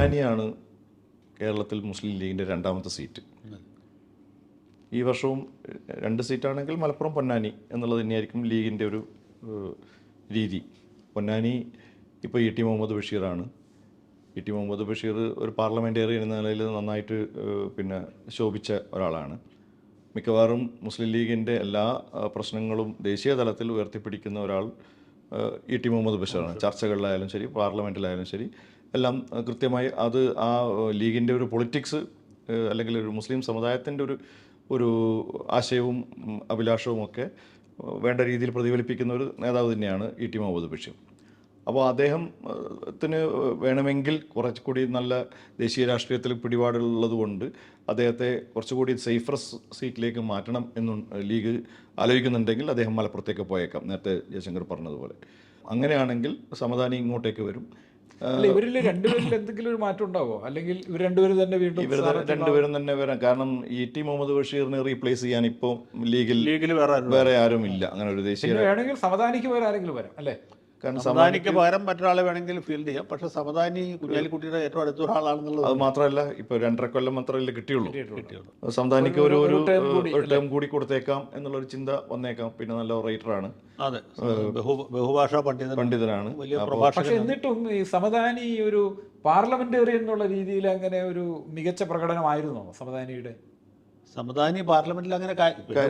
പൊന്നാനിയാണ് കേരളത്തിൽ മുസ്ലിം ലീഗിന്റെ രണ്ടാമത്തെ സീറ്റ്. ഈ വർഷവും രണ്ട് സീറ്റാണെങ്കിൽ മലപ്പുറം പൊന്നാനി എന്നുള്ളത് തന്നെയായിരിക്കും ലീഗിന്റെ ഒരു രീതി. പൊന്നാനി ഇപ്പോൾ ഇ ടി മുഹമ്മദ് ബഷീറാണ്. ഇ ടി മുഹമ്മദ് ബഷീർ ഒരു പാർലമെന്റേറിയൻ എന്ന നിലയിൽ നന്നായിട്ട് പിന്നെ ശോഭിച്ച ഒരാളാണ്. മിക്കവാറും മുസ്ലിം ലീഗിന്റെ എല്ലാ പ്രശ്നങ്ങളും ദേശീയ തലത്തിൽ ഉയർത്തിപ്പിടിക്കുന്ന ഒരാൾ ഇ ടി മുഹമ്മദ് ബഷീറാണ്. ചർച്ചകളിലായാലും ശരി പാർലമെന്റിലായാലും ശരി എല്ലാം കൃത്യമായി അത് ആ ലീഗിന്റെ ഒരു പൊളിറ്റിക്സ് അല്ലെങ്കിൽ ഒരു മുസ്ലിം സമുദായത്തിന്റെ ഒരു ഒരു ആശയവും അഭിലാഷവും ഒക്കെ വേണ്ട രീതിയിൽ പ്രതിഫലിപ്പിക്കുന്ന ഒരു നേതാവ് തന്നെയാണ് ഇ ടി മുഹമ്മദ് ബഷീർ അപ്പോൾ അദ്ദേഹത്തിന് വേണമെങ്കിൽ കുറച്ചുകൂടി നല്ല ദേശീയ രാഷ്ട്രീയത്തിൽ പിടിപാടുള്ളത് കൊണ്ട് അദ്ദേഹത്തെ കുറച്ചുകൂടി സേഫർ സീറ്റിലേക്ക് മാറ്റണം എന്നു ലീഗ് ആലോചിക്കുന്നുണ്ടെങ്കിൽ അദ്ദേഹം മലപ്പുറത്തേക്ക് പോയേക്കാം നേരത്തെ ജയശങ്കർ പറഞ്ഞതുപോലെ. അങ്ങനെയാണെങ്കിൽ സമാധാനി ഇങ്ങോട്ടേക്ക് വരും. ഇവരിൽ രണ്ടുപേരിൽ എന്തെങ്കിലും ഒരു മാറ്റം ഉണ്ടാവോ? അല്ലെങ്കിൽ ഇവർ രണ്ടുപേരും തന്നെ വീണ്ടും ഇവർ രണ്ടുപേരും തന്നെ വരാം. കാരണം ഇ ടി മുഹമ്മദ് ബഷീറിനെ റീപ്ലേസ് ചെയ്യാൻ ഇപ്പോൾ ലീഗിൽ ലീഗിൽ വേറെ ആരും വേറെ ആരും ഇല്ല അങ്ങനെ ഒരു ദേശീയ വേണമെങ്കിൽ സമാധാനിക്ക് വേറെ ആരെങ്കിലും വരാം അല്ലേ? കാരണം സമദാനിക്ക് പകരം മറ്റൊരാളെ വേണമെങ്കിൽ ഫീൽഡ് ചെയ്യാം. പക്ഷെ സമദാനി കുഞ്ഞാലിക്കുട്ടിയുടെ ഏറ്റവും അടുത്ത ഒരാളാണെന്നുള്ളത് അത് മാത്രമല്ല ഇപ്പോൾ രണ്ടര കൊല്ലം മാത്രമല്ലേ കിട്ടിയുള്ളൂ. സമദാനിക്ക് ഒരു ഒരു ടേം കൂടി കൊടുത്തേക്കാം എന്നുള്ള ഒരു ചിന്ത വന്നേക്കാം. പിന്നെ നല്ല റൈറ്ററാണ് അതെ. ബഹുഭാഷാ പണ്ഡിതൻ പണ്ഡിതനാണ്. വലിയ പ്രഭാഷകൻ പക്ഷെ എന്നിട്ടും ഈ സമദാനി ഒരു പാർലമെന്റേറിയൻ എന്നുള്ള രീതിയിൽ അങ്ങനെ ഒരു മികച്ച പ്രകടനമായിരുന്നോ സമതാനിയുടെ സമദാനി പാർലമെന്റിൽ അങ്ങനെ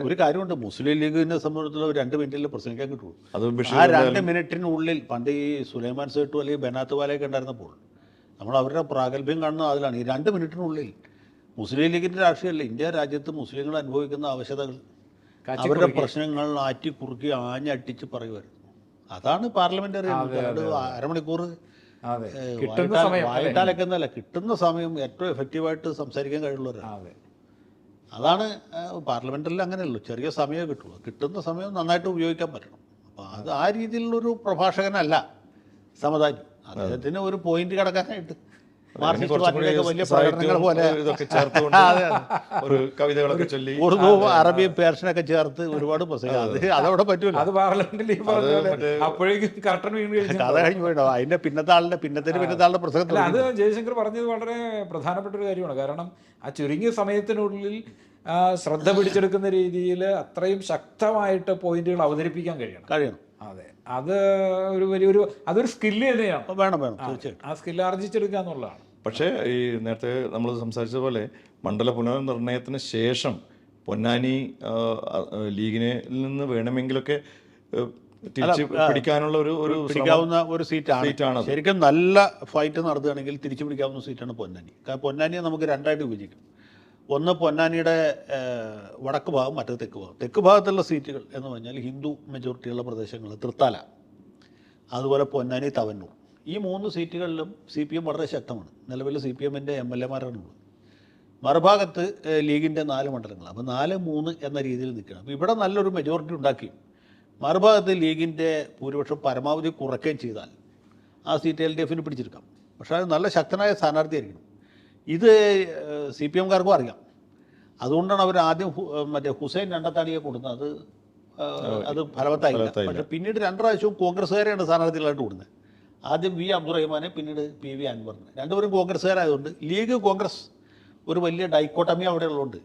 ഒരു കാര്യമുണ്ട് മുസ്ലിം ലീഗിനെ സംബന്ധിച്ചുള്ള രണ്ട് മിനിറ്റിൽ പ്രസംഗിക്കാൻ കിട്ടുള്ളൂ അത് ആ രണ്ട് മിനിറ്റിനുള്ളിൽ പണ്ട് ഈ സുലൈമാൻ സേട്ടു അല്ലെങ്കിൽ ബനാത്ത് വാലയൊക്കെ ഉണ്ടായിരുന്നപ്പോൾ നമ്മൾ അവരുടെ പ്രാഗൽഭ്യം കാണുന്നത് അതിലാണ് ഈ രണ്ട് മിനിറ്റിനുള്ളിൽ മുസ്ലിം ലീഗിന്റെ രാഷ്ട്രീയമല്ല ഇന്ത്യ രാജ്യത്ത് മുസ്ലിങ്ങൾ അനുഭവിക്കുന്ന ആവശ്യതകൾ അവരുടെ പ്രശ്നങ്ങൾ ആറ്റി കുറുക്കി ആഞ്ഞടിച്ച് പറയുമായിരുന്നു അതാണ് പാർലമെന്ററി അരമണിക്കൂർ അതെ ഏഹ്, കിട്ടുന്ന സമയം ഏറ്റവും എഫക്റ്റീവായിട്ട് സംസാരിക്കാൻ കഴിയുള്ളവരാണ് അതെ അതാണ് പാർലമെന്റിൽ അങ്ങനെയല്ലോ ചെറിയ സമയമേ കിട്ടുള്ളൂ. കിട്ടുന്ന സമയം നന്നായിട്ട് ഉപയോഗിക്കാൻ പറ്റണം. അപ്പോൾ അത് ആ രീതിയിലുള്ളൊരു പ്രഭാഷകനല്ല സമതാനി അദ്ദേഹത്തിന് ഒരു പോയിന്റ് കടക്കാനായിട്ട് വലിയ പ്രകടനങ്ങൾ സാഹിത്യവും പോലെ. ഇതൊക്കെ ചേർത്തുകൊണ്ട് ഒരു കവിതകളൊക്കെ ചൊല്ലി. ഉറുദു അറബി പേർഷ്യനൊക്കെ ചേർത്ത് ഒരുപാട് പ്രസംഗം. അത് അതവിടെ പറ്റൂല. അത് പാർലമെന്റിൽ അപ്പോഴേക്കും കർട്ടൻ വീണ് കഴിഞ്ഞു കഥ കഴിഞ്ഞു പോയിട്ടോ. അതിന്റെ പിന്നത്തെ ആളുടെ പിന്നത്തിന് പിന്നത്തെ ആളുടെ പ്രസംഗത്തിൽ അത് ജയശങ്കർ പറഞ്ഞത് വളരെ പ്രധാനപ്പെട്ട ഒരു കാര്യമാണ്. കാരണം ആ ചുരുങ്ങിയ സമയത്തിനുള്ളിൽ ശ്രദ്ധ പിടിച്ചെടുക്കുന്ന രീതിയിൽ അത്രയും ശക്തമായിട്ട് പോയിന്റുകൾ അവതരിപ്പിക്കാൻ കഴിയണം. കഴിയണം. അതെ. അത് ഒരു വലിയൊരു അതൊരു സ്കില്ല് തന്നെയാണ് അപ്പോൾ വേണം വേണം. തീർച്ചയായിട്ടും. ആ സ്കില്ല് ആർജിച്ചെടുക്കുക എന്നുള്ളതാണ്. പക്ഷേ ഈ നേരത്തെ നമ്മൾ സംസാരിച്ച പോലെ മണ്ഡല പുനർനിർണയത്തിന് ശേഷം പൊന്നാനി ലീഗിനെ നിന്ന് വേണമെങ്കിലൊക്കെ ഏഹ്, തിരിച്ച് പിടിക്കാനുള്ള ഒരു ഒരു പിടിക്കാവുന്ന ഒരു സീറ്റാണ്. സീറ്റാണത്. ശരിക്കും നല്ല ഫൈറ്റ് നടത്തുകയാണെങ്കിൽ തിരിച്ചു പിടിക്കാവുന്ന സീറ്റാണ് പൊന്നാനി. പൊന്നാനിയെ നമുക്ക് രണ്ടായിട്ട് വിഭജിക്കും. ഒന്ന് പൊന്നാനിയുടെ വടക്ക് ഭാഗം മറ്റേ തെക്ക് ഭാഗം. തെക്ക് ഭാഗത്തുള്ള സീറ്റുകൾ എന്ന് പറഞ്ഞാൽ ഹിന്ദു മെജോറിറ്റിയുള്ള പ്രദേശങ്ങൾ തൃത്താല അതുപോലെ പൊന്നാനി തവന്നൂർ. ഈ മൂന്ന് സീറ്റുകളിലും സി പി എം വളരെ ശക്തമാണ്. നിലവിൽ സി പി എമ്മിന്റെ എം എൽ എമാരാണുള്ളത് മറുഭാഗത്ത് ലീഗിന്റെ നാല് മണ്ഡലങ്ങൾ അപ്പോൾ നാല് മൂന്ന് എന്ന രീതിയിൽ നിൽക്കണം അപ്പോൾ ഇവിടെ നല്ലൊരു മെജോറിറ്റി ഉണ്ടാക്കി. മറുഭാഗത്ത് ലീഗിന്റെ ഭൂരിപക്ഷം പരമാവധി കുറയ്ക്കുകയും ചെയ്താൽ ആ സീറ്റ് എൽ ഡി എഫിന് പിടിച്ചെടുക്കാം. പക്ഷേ അത് നല്ല ശക്തനായ സ്ഥാനാർത്ഥിയായിരിക്കണം. ഇത് സി പി എംകാർക്കും അറിയാം. അതുകൊണ്ടാണ് അവർ ആദ്യം മറ്റേ ഹുസൈൻ രണ്ടത്താണിയെ കൊടുക്കുന്നത് അത് അത് ഫലവത്തായി പക്ഷെ പിന്നീട് രണ്ടാവശ്യവും കോൺഗ്രസ്സുകാരെയാണ് സ്ഥാനാർത്ഥികളായിട്ട് കൊടുക്കുന്നത് ആദ്യം വി അബ്ദുറഹ്മാനെ പിന്നീട് പി വി അൻവറിനെ. രണ്ടുപേരും കോൺഗ്രസ്സുകാരായതുകൊണ്ട് ലീഗ് കോൺഗ്രസ് ഒരു വലിയ ഡൈക്കോട്ടമി അവിടെ ഉള്ളതുകൊണ്ട്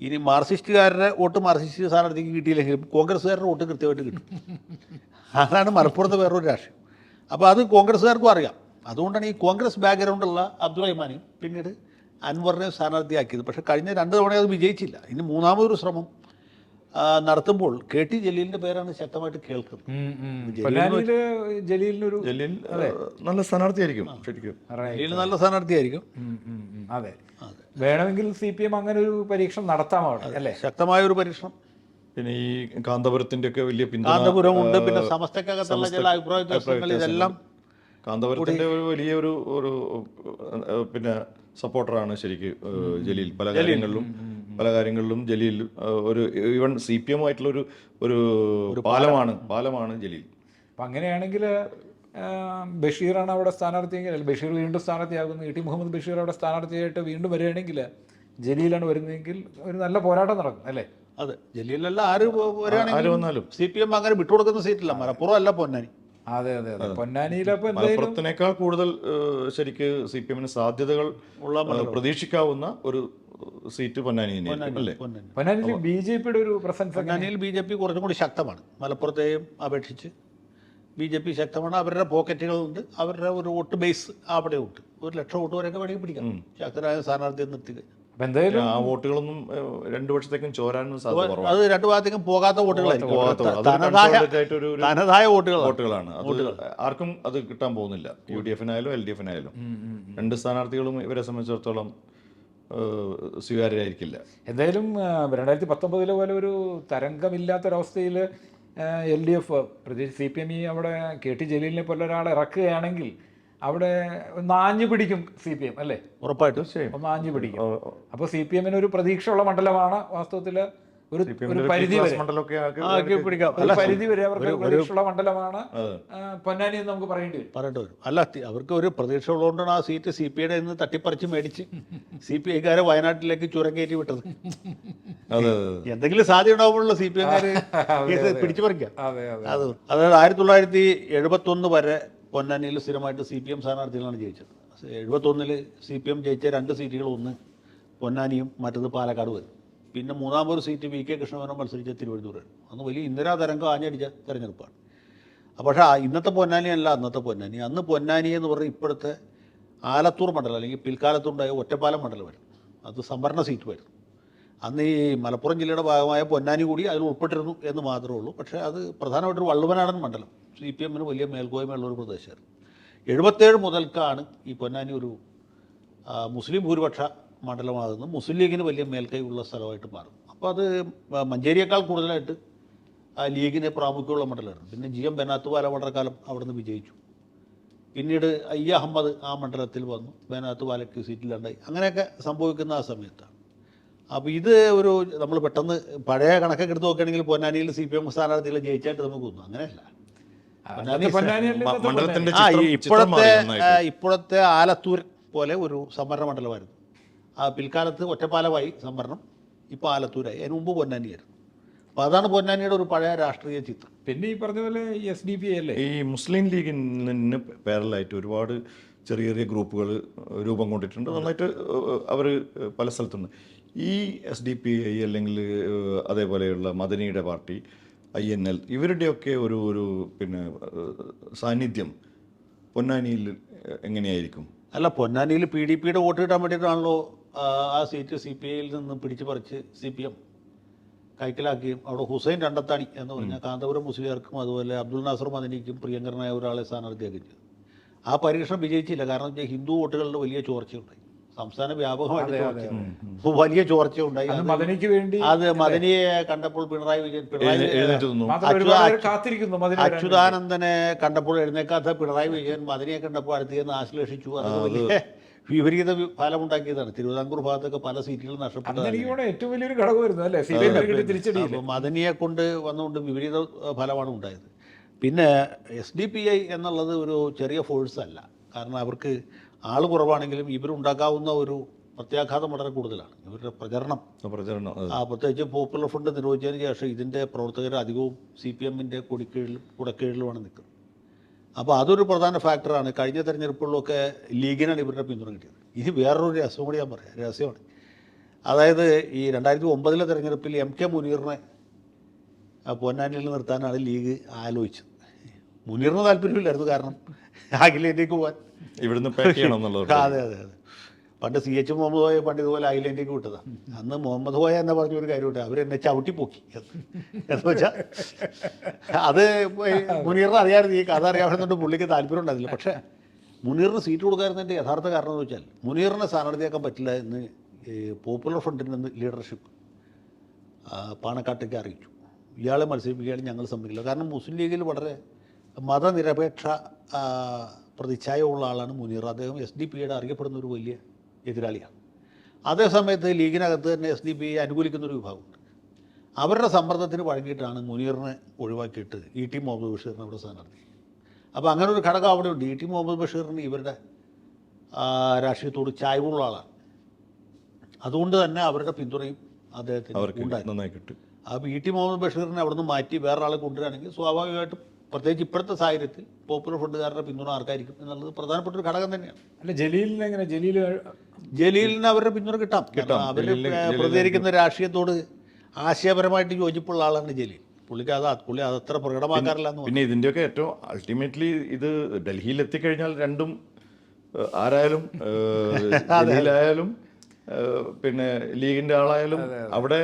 ഇനി മാർക്സിസ്റ്റുകാരുടെ വോട്ട് മാർക്സിസ്റ്റ് സ്ഥാനാർത്ഥിക്ക് കിട്ടിയില്ലെങ്കിലും കോൺഗ്രസ്സുകാരുടെ വോട്ട് കൃത്യമായിട്ട് കിട്ടും. അതാണ് മലപ്പുറത്ത് വേറൊരു രാഷ്ട്രീയം. അപ്പോൾ അത് കോൺഗ്രസ്സുകാർക്കും അറിയാം. അതുകൊണ്ടാണ് ഈ കോൺഗ്രസ് ബാക്ക്ഗ്രൗണ്ടുള്ള അബ്ദുറഹ്മാനെയും പിന്നീട് അൻവറിനെ സ്ഥാനാർത്ഥിയാക്കിയത്. പക്ഷേ കഴിഞ്ഞ രണ്ട് തവണ അത് വിജയിച്ചില്ല. ഇനി മൂന്നാമതൊരു ശ്രമം നടത്തുമ്പോൾ കെ ടി ജലീലിന്റെ പേരാണ് ശക്തമായിട്ട് കേൾക്കുന്നത്. ജലീലിനൊരു ജലീൽ നല്ല സ്ഥാനാർത്ഥിയായിരിക്കും ശരിക്കും. ജലീൽ നല്ല സ്ഥാനാർത്ഥിയായിരിക്കും. അതെ. വേണമെങ്കിൽ സി പി എം അങ്ങനെ ഒരു പരീക്ഷണം നടത്താം അവിടെ അല്ലേ? ശക്തമായ ഒരു പരീക്ഷണം. പിന്നെ ഈ കാന്തപുരത്തിന്റെ ഒക്കെ വലിയ പിന്തുണ കാന്തപുരമുണ്ട് ഏഹ്, പിന്നെ സമസ്തക്കകത്തുള്ള ചില അഭിപ്രായ ഇതെല്ലാം കാന്തപുരത്തിന്റെ ഒരു വലിയ ഒരു ഒരു പിന്നെ സപ്പോർട്ടറാണ് ശരിക്ക് ജലീൽ. പല കാര്യങ്ങളിലും പല കാര്യങ്ങളിലും ജലീൽ ഒരു ഈവൻ സി പി എം ആയിട്ടുള്ള ഒരു ഒരു പാലമാണ് പാലമാണ് ജലീൽ. അപ്പം അങ്ങനെയാണെങ്കിൽ ബഷീറാണ് അവിടെ സ്ഥാനാർത്ഥിയെങ്കിൽ അല്ലെങ്കിൽ ബഷീർ വീണ്ടും സ്ഥാനാർത്ഥിയാകുന്നു. ഇ ടി മുഹമ്മദ് ബഷീർ അവിടെ സ്ഥാനാർത്ഥിയായിട്ട് വീണ്ടും വരികയാണെങ്കിൽ ജലീലാണ് വരുന്നതെങ്കിൽ ഒരു നല്ല പോരാട്ടം നടക്കും അല്ലേ? അതെ. ജലീലല്ല ആര് ആര് വരികയാണെങ്കിലും വന്നാലും. സി പി എം അങ്ങനെ വിട്ടുകൊടുക്കുന്ന സീറ്റില്ല മലപ്പുറം അല്ല പൊന്നാനി. അതെ അതെ അതെ. പൊന്നാനിയിലപ്പോ എന്തായാലും മലപ്പുറത്തിനേക്കാൾ കൂടുതൽ ശരിക്ക് സി പി എമ്മിന് സാധ്യതകൾ ഉള്ള പ്രതീക്ഷിക്കാവുന്ന ഒരു സീറ്റ് പൊന്നാനി പൊന്നാനിയിൽ ബി ജെ പിയുടെ ഒരു പ്രസൻസ് പൊന്നാനിയിൽ ബി ജെ പി കുറച്ചും കൂടി ശക്തമാണ്. മലപ്പുറത്തെയും അപേക്ഷിച്ച് ബി ജെ പി ശക്തമാണ്. അവരുടെ പോക്കറ്റുകളുണ്ട്. അവരുടെ ഒരു വോട്ട് ബേസ് അവിടെ ഉണ്ട് ഒരു ലക്ഷം വോട്ട് വരെയൊക്കെ വേണമെങ്കിൽ പിടിക്കാം. ശക്തരായ സ്ഥാനാർത്ഥിയെ നിർത്തി അപ്പം എന്തായാലും ആ വോട്ടുകളൊന്നും ഏഹ്, രണ്ടു വർഷത്തേക്കും ചോരാനും സാധ്യത അത് രണ്ടു ഭാഗത്തേക്കും പോകാത്ത വോട്ടുകളായിരിക്കും. തനതായ വോട്ടുകളാണ്. അത് ആർക്കും അത് കിട്ടാൻ പോകുന്നില്ല. യു ഡി എഫിനായാലും എൽ ഡി എഫിനായാലും രണ്ട് സ്ഥാനാർത്ഥികളും ഇവരെ സംബന്ധിച്ചിടത്തോളം സ്വീകാര്യരായിരിക്കില്ല. എന്തായാലും രണ്ടായിരത്തി പത്തൊമ്പതിലെ പോലെ ഒരു തരംഗമില്ലാത്തൊരവസ്ഥയിൽ എൽ ഡി എഫ് പ്രത്യേകിച്ച് സി പി എം ഇ അവിടെ കെ ടി ജലീലിനെ പോലെ ഒരാൾ ഇറക്കുകയാണെങ്കിൽ അവിടെ നാഞ്ഞു ആഞ്ഞു പിടിക്കും സി പി എം അല്ലേ? ഉറപ്പായിട്ടും. ചെയ്യും ഒന്ന് ആഞ്ഞു പിടിക്കും. അപ്പോൾ സി പി എമ്മിന് ഒരു പ്രതീക്ഷയുള്ള മണ്ഡലമാണ് വാസ്തവത്തിൽ ഒരു ഒരു പരിധി വരെ. ആക്കി ആക്കി പിടിക്കാം. ഒരു പരിധി വരെ അവർക്ക് ഒരു പ്രതീക്ഷയുള്ള മണ്ഡലമാണ് പൊന്നാനി എന്ന് നമുക്ക് പറയേണ്ടി വരും. പറയേണ്ടി വരും. അല്ല അവർക്ക് ഒരു പ്രതീക്ഷ ഉള്ളതുകൊണ്ടാണ് ആ സീറ്റ് സി പി ഐയുടെ നിന്ന് തട്ടിപ്പറിച്ച് മേടിച്ച് സി പി ഐക്കാരെ വയനാട്ടിലേക്ക് ചുരം കയറ്റി വിട്ടത്. എന്തെങ്കിലും സാധ്യത ഉണ്ടാവുമ്പോഴുള്ള സി പി ഐക്കാര് പിടിച്ചു പറിക്കാം. അതെ അതെ. അത് അതായത് ആയിരത്തി തൊള്ളായിരത്തി എഴുപത്തി ഒന്ന് വരെ പൊന്നാനിയിൽ സ്ഥിരമായിട്ട് സി പി എം സ്ഥാനാർത്ഥികളാണ് ജയിച്ചത്. എഴുപത്തൊന്നിൽ സി പി എം ജയിച്ച രണ്ട് സീറ്റുകൾ ഒന്ന് പൊന്നാനിയും മറ്റത് പാലക്കാട് വരും. പിന്നെ മൂന്നാമൊരു സീറ്റ് വി കെ കൃഷ്ണമേനോൻ മത്സരിച്ച തിരുവനന്തപുരം. അന്ന് വലിയ ഇന്ദിരാ തരംഗം ആഞ്ഞടിച്ച തെരഞ്ഞെടുപ്പാണ്. പക്ഷേ ഇന്നത്തെ പൊന്നാനി അല്ല അന്നത്തെ പൊന്നാനി. അന്ന് പൊന്നാനി എന്ന് പറഞ്ഞാൽ ഇപ്പോഴത്തെ ആലത്തൂർ മണ്ഡലം അല്ലെങ്കിൽ പിൽക്കാലത്തുണ്ടായ ഒറ്റപ്പാലം മണ്ഡലം മണ്ഡലമായിരുന്നു അത് സംവരണ സീറ്റുമായിരുന്നു അന്ന് ഈ മലപ്പുറം ജില്ലയുടെ ഭാഗമായ പൊന്നാനി കൂടി അതിൽ ഉൾപ്പെട്ടിരുന്നു എന്ന് മാത്രമേ ഉള്ളൂ. പക്ഷേ അത് പ്രധാനമായിട്ടൊരു വള്ളുവനാടൻ മണ്ഡലം. സി പി എമ്മിന് വലിയ മേൽക്കോയ്മയുള്ള ഒരു പ്രദേശമായിരുന്നു. എഴുപത്തേഴ് മുതൽക്കാണ് ഈ പൊന്നാനി ഒരു മുസ്ലിം ഭൂരിപക്ഷ മണ്ഡലമാകുന്നത്. മുസ്ലിം ലീഗിന് വലിയ മേൽക്കൈയുള്ള സ്ഥലമായിട്ട് മാറും അപ്പോൾ അത് മഞ്ചേരിയേക്കാൾ കൂടുതലായിട്ട് ആ ലീഗിന് പ്രാമുഖ്യമുള്ള മണ്ഡലമായിരുന്നു. പിന്നെ ജി എം ബെനാത്തുവാല വളരെ കാലം അവിടുന്ന് വിജയിച്ചു. പിന്നീട് അയ്യ അഹമ്മദ് ആ മണ്ഡലത്തിൽ വന്നു. ബെനാത്തുവാലയ്ക്ക് സീറ്റിലുണ്ടായി അങ്ങനെയൊക്കെ സംഭവിക്കുന്ന ആ സമയത്താണ്. അപ്പോൾ ഇത് ഒരു നമ്മൾ പെട്ടെന്ന് പഴയ കണക്കൊക്കെ എടുത്ത് നോക്കുകയാണെങ്കിൽ പൊന്നാനിയിൽ സി പി എം സ്ഥാനാർത്ഥികളെ ജയിച്ചായിട്ട് നമുക്ക് തോന്നും. അങ്ങനെയല്ല. മണ്ഡലത്തിന്റെ ഇപ്പോഴത്തെ ഇപ്പോഴത്തെ ആലത്തൂർ പോലെ ഒരു സംവരണ മണ്ഡലമായിരുന്നു. ആ പിൽക്കാലത്ത് ഒറ്റപ്പാലമായി സംവരണം ഇപ്പോൾ ആലത്തൂരായി. അതിന് മുമ്പ് പൊന്നാനിയായിരുന്നു. അപ്പോൾ അതാണ് പൊന്നാനിയുടെ ഒരു പഴയ രാഷ്ട്രീയ ചിത്രം. പിന്നെ ഈ പറഞ്ഞ പോലെ എസ് ഡി പി അല്ലേ? ഈ മുസ്ലിം ലീഗിന് പാരലായിട്ട് ഒരുപാട് ചെറിയ ചെറിയ ഗ്രൂപ്പുകൾ രൂപം കൊണ്ടിട്ടുണ്ട്. നന്നായിട്ട് അവർ പല സ്ഥലത്തുണ്ട് ഈ എസ് ഡി പി ഐ അല്ലെങ്കിൽ അതേപോലെയുള്ള മദനിയുടെ പാർട്ടി ഐ എൻ എൽ. ഇവരുടെയൊക്കെ ഒരു ഒരു പിന്നെ സാന്നിധ്യം പൊന്നാനിയിൽ എങ്ങനെയായിരിക്കും? അല്ല പൊന്നാനിയിൽ പി ഡി പിയുടെ വോട്ട് കിട്ടാൻ വേണ്ടിയിട്ടാണല്ലോ ആ, സീറ്റ് സി പി ഐയിൽ നിന്ന് പിടിച്ചു പറിച്ച് സി പി എം കൈക്കലാക്കുകയും അവിടെ ഹുസൈൻ രണ്ടത്താണി എന്ന് പറഞ്ഞാൽ കാന്തപുരം മുസ്ലിയാർക്കും അതുപോലെ അബ്ദുൽ നാസർ മദനിക്കും പ്രിയങ്കരനായ ഒരാളെ സ്ഥാനാർത്ഥിയാക്കി ആ പരീക്ഷണം വിജയിച്ചില്ല. കാരണം വെച്ചാൽ ഹിന്ദു വോട്ടുകളുടെ വലിയ ചോർച്ചയുണ്ടായി. സംസ്ഥാന വ്യാപകമായിട്ട് വലിയ ചോർച്ച ഉണ്ടായി. അത് മദനിക്ക് വേണ്ടി അത് മദനിയെ കണ്ടപ്പോൾ പിണറായി വിജയൻ പിണറായി അച്യുതാനന്ദനെ കണ്ടപ്പോൾ എഴുന്നേക്കാത്ത പിണറായി വിജയൻ മദനിയെ കണ്ടപ്പോൾ അടുത്ത് ചെന്ന് ആശ്ലേഷിച്ചു. അത് വലിയ വിപരീത ഫലം ഫലമുണ്ടാക്കിയതാണ്. തിരുവിതാംകൂർ ഭാഗത്തൊക്കെ പല സീറ്റുകൾ നഷ്ടപ്പെട്ടത് ഏറ്റവും വലിയൊരു അല്ലേ? മദനിയെ കൊണ്ട് വന്നുകൊണ്ട് വിപരീത ഫലമാണ് ഉണ്ടായത്. പിന്നെ എസ് ഡി പി ഐ എന്നുള്ളത് ഒരു ചെറിയ ഫോഴ്സ് അല്ല. കാരണം അവർക്ക് ആൾ കുറവാണെങ്കിലും ഇവരുണ്ടാക്കാവുന്ന ഒരു പ്രത്യാഘാതം വളരെ കൂടുതലാണ്. ഇവരുടെ പ്രചരണം. പ്രചരണം ആ. പ്രത്യേകിച്ച് പോപ്പുലർ ഫ്രണ്ട് നിരോധിച്ചതിന് ശേഷം ഇതിന്റെ പ്രവർത്തകർ അധികവും സി പി എമ്മിന്റെ കൊടിക്കീഴിലും കുടക്കീഴിലുമാണ് നിൽക്കുന്നത്. അപ്പോൾ അതൊരു പ്രധാന ഫാക്ടറാണ് കഴിഞ്ഞ തെരഞ്ഞെടുപ്പുകളിലൊക്കെ ലീഗിനാണ് ഇവരുടെ പിന്തുണ കിട്ടിയത്. ഇനി വേറൊരു രസം കൂടി ഞാൻ പറയാം. രഹസ്യമാണ്. അതായത് ഈ രണ്ടായിരത്തി ഒമ്പതിലെ തെരഞ്ഞെടുപ്പിൽ എം കെ മുനീറിനെ പൊന്നാനിയിൽ നിർത്താനാണ് ലീഗ് ആലോചിച്ചത്. മുനീറിന് താല്പര്യമില്ലായിരുന്നു കാരണം അഖിലേന്ത്യക്ക് പോകാൻ ഇവിടുന്ന് അതെ അതെ അതെ. പണ്ട് സി എച്ച് മുഹമ്മദ് ഹോയെ പണ്ട് ഇതുപോലെ അഖിലേന്ത്യക്ക് വിട്ടതാണ് അന്ന് മുഹമ്മദ് ഹോയ എന്നെ പറഞ്ഞ ഒരു കാര്യമുണ്ട്. അവരെന്നെ ചവിട്ടി പൊക്കി. എന്ന് വെച്ചാൽ അത് മുനീറിന് അറിയാമായിരുന്നു. ഈ കഥ അറിയാവുന്നതുകൊണ്ട് പുള്ളിക്ക് താല്പര്യം ഉണ്ടായിരുന്നില്ല. പക്ഷേ മുനീറിന് സീറ്റ് കൊടുക്കാതിരുന്നതിന്റെ യഥാർത്ഥ കാരണം എന്ന് വെച്ചാൽ മുനീറിനെ സ്ഥാനാർത്ഥിയാക്കാൻ പറ്റില്ല എന്ന് പോപ്പുലർ ഫ്രണ്ടിൽ നിന്ന് ലീഡർഷിപ്പ് പാണക്കാട്ടേക്ക് അറിയിച്ചു. ഇയാളെ മത്സരിപ്പിക്കുകയാണെങ്കിൽ ഞങ്ങൾ സമ്മതിക്കില്ല കാരണം മുസ്ലിം ലീഗിൽ വളരെ മതനിരപേക്ഷ പ്രതിച്ഛായ ഉള്ള ആളാണ് മുനീർ. അദ്ദേഹം എസ് ഡി പിയുടെ അറിയപ്പെടുന്ന ഒരു വലിയ എതിരാളിയാണ്. അതേസമയത്ത് ലീഗിനകത്ത് തന്നെ എസ് ഡി പി അനുകൂലിക്കുന്ന ഒരു വിഭാഗമുണ്ട് അവരുടെ സമ്മർദ്ദത്തിന് വഴങ്ങിയിട്ടാണ് മുനീറിനെ ഒഴിവാക്കിയിട്ട് ഇ ടി മുഹമ്മദ് ബഷീറിനെ അവിടെ സ്ഥാനാർത്ഥി. അപ്പോൾ അങ്ങനെ ഒരു ഘടകം അവിടെ ഉണ്ട്. ഇ ടി മുഹമ്മദ് ബഷീറിന് ഇവരുടെ രാഷ്ട്രീയത്തോട് ചായ്വുള്ള ആളാണ്. അതുകൊണ്ട് തന്നെ അവരുടെ പിന്തുണയും അദ്ദേഹത്തിന് ഉണ്ടായി അപ്പോൾ ഇ ടി മുഹമ്മദ് ബഷീറിനെ അവിടെ നിന്ന് മാറ്റി വേറൊരാളെ കൊണ്ടുവരികയാണെങ്കിൽ സ്വാഭാവികമായിട്ടും പ്രത്യേകിച്ച് ഇപ്പോഴത്തെ സാഹചര്യത്തിൽ പോപ്പുലർ ഫ്രണ്ടുകാരുടെ പിന്തുണ ആർക്കായിരിക്കും എന്നുള്ളത് പ്രധാനപ്പെട്ട ഒരു ഘടകം തന്നെയാണ്. അല്ല ജലീലിന് എങ്ങനെ? ജലീൽ ജലീലിന് അവരുടെ പിന്തുണ കിട്ടാം. കിട്ടാം. അവർ പ്രതികരിക്കുന്ന രാഷ്ട്രീയത്തോട് ആശയപരമായിട്ട് യോജിപ്പുള്ള ആളാണ് ജലീൽ. പുള്ളിക്ക് അത് പുള്ളി അതത്ര പ്രകടമാക്കാറില്ല എന്ന് പിന്നെ ഇതിന്റെയൊക്കെ ഏറ്റവും അൾട്ടിമേറ്റ്ലി ഇത് ഡൽഹിയിൽ എത്തിക്കഴിഞ്ഞാൽ രണ്ടും ആരായാലും ആയാലും ഡൽഹിയിലായാലും പിന്നെ ലീഗിന്റെ ആളായാലും അവിടെ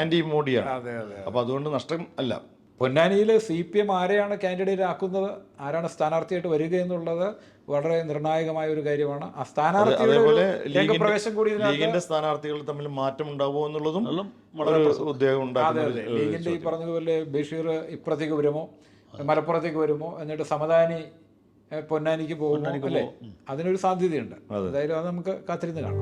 ആന്റി മോഡിയാണ്. അതെ അതെ. അപ്പൊ അതുകൊണ്ട് നഷ്ടം അല്ല. പൊന്നാനിയിൽ സി പി എം ആരെയാണ് കാൻഡിഡേറ്റ് ആക്കുന്നത്? ആരാണ് സ്ഥാനാർത്ഥിയായിട്ട് വരിക എന്നുള്ളത് വളരെ നിർണായകമായ ഒരു കാര്യമാണ്. ആ സ്ഥാനാർത്ഥി അതേപോലെ രംഗപ്രവേശം കൂടി ലീഗിന്റെ സ്ഥാനാർത്ഥികൾ തമ്മിൽ മാറ്റം ഉണ്ടാവുമോ എന്നുള്ളതും വളരെ ഉദ്യോഗം ലീഗിന്റെ ഈ പറഞ്ഞതുപോലെ ബഷീർ ഇപ്പുറത്തേക്ക് വരുമോ? മലപ്പുറത്തേക്ക് വരുമോ? എന്നിട്ട് സമദാനി പൊന്നാനിക്ക് പോകുമോ? അല്ലേ? അതിനൊരു സാധ്യതയുണ്ട്. എന്തായാലും അത് നമുക്ക് കാത്തിരുന്ന് കാണാം.